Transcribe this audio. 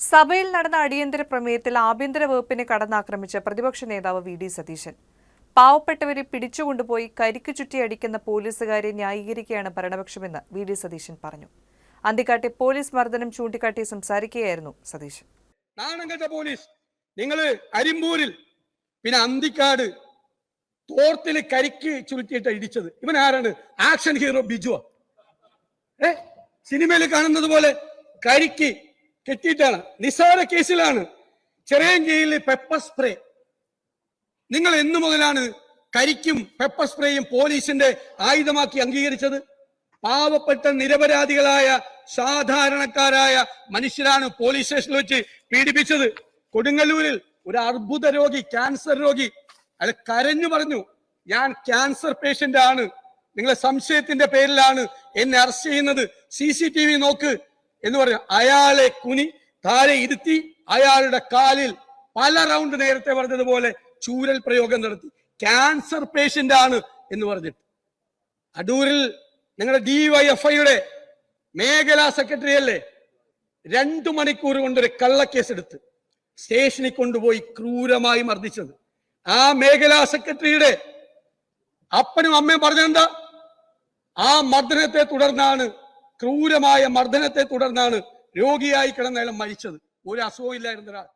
സഭയിൽ നടന്ന അടിയന്തര പ്രമേയത്തിൽ ആഭ്യന്തര വകുപ്പിനെ കടന്നാക്രമിച്ച പ്രതിപക്ഷ നേതാവ് വി ഡി സതീശൻ. പാവപ്പെട്ടവരെ പിടിച്ചുകൊണ്ടുപോയി കരിക്ക് ചുറ്റി അടിക്കുന്ന പോലീസുകാരെ ന്യായീകരിക്കുകയാണ് ഭരണപക്ഷമെന്ന് വി ഡി സതീശൻ പറഞ്ഞു. അന്തിക്കാട്ടെ പോലീസ് മർദ്ദനം ചൂണ്ടിക്കാട്ടി സംസാരിക്കുകയായിരുന്നു സതീശൻ. നാണം പോലീസ്. നിങ്ങൾ അരിമ്പൂരിൽ പിന്നെ അന്തിക്കാട് തോർത്തിൽ കരിക്ക് ചുരുട്ടിയിട്ട് ഇടിച്ചത്. ഇവൻ ആരാണ്? ആക്ഷൻ ഹീറോ ബിജുവ. ഏ? സിനിമയിൽ കാണുന്നത് പോലെ കരിക്ക് കെട്ടിയിട്ടാണ്. നിസ്സാര കേസിലാണ്. ചെറിയങ്കയിലെ പെപ്പർ സ്പ്രേ നിങ്ങൾ എന്നു മുതലാണ് കരിക്കും പെപ്പർ സ്പ്രേയും പോലീസിന്റെ ആയുധമാക്കി അംഗീകരിച്ചത്. പാവപ്പെട്ട നിരപരാധികളായ സാധാരണക്കാരായ മനുഷ്യരാണ് പോലീസ് സ്റ്റേഷനിൽ വെച്ച് പീഡിപ്പിച്ചത്. കൊടുങ്ങല്ലൂരിൽ ഒരു അർബുദ രോഗി ക്യാൻസർ രോഗി അയാൾ കരഞ്ഞു പറഞ്ഞു ഞാൻ ക്യാൻസർ പേഷ്യന്റ് ആണ്. നിങ്ങളെ സംശയത്തിന്റെ പേരിലാണ് എന്നെ അറസ്റ്റ് ചെയ്യുന്നത്. സി സി ടി വി നോക്ക്. എന്ന് പറഞ്ഞു. അയാളെ കുനി താഴെ ഇരുത്തി അയാളുടെ കാലിൽ പല റൗണ്ട് നേരത്തെ പറഞ്ഞതുപോലെ ചൂരൽ പ്രയോഗം നടത്തി. ക്യാൻസർ പേഷ്യന്റ് ആണ് എന്ന് പറഞ്ഞിട്ട്. അടൂരിൽ ഞങ്ങളുടെ ഡിവൈഎഫ്ഐയുടെ മേഖലാ സെക്രട്ടറി അല്ലേ? രണ്ടു മണിക്കൂർ കൊണ്ടൊരു കള്ളക്കേസ് എടുത്ത് സ്റ്റേഷനിൽ കൊണ്ടുപോയി ക്രൂരമായി മർദ്ദിച്ചത്. ആ മേഖലാ സെക്രട്ടറിയുടെ അപ്പനും അമ്മയും പറഞ്ഞെന്താ ആ മർദ്ദനത്തെ തുടർന്നാണ് ക്രൂരമായ മർദ്ദനത്തെ തുടർന്നാണ് രോഗിയായി കിടന്ന അയാൾ മരിച്ചത്. ഒരു അസുഖം ഇല്ലായിരുന്ന ഒരാൾ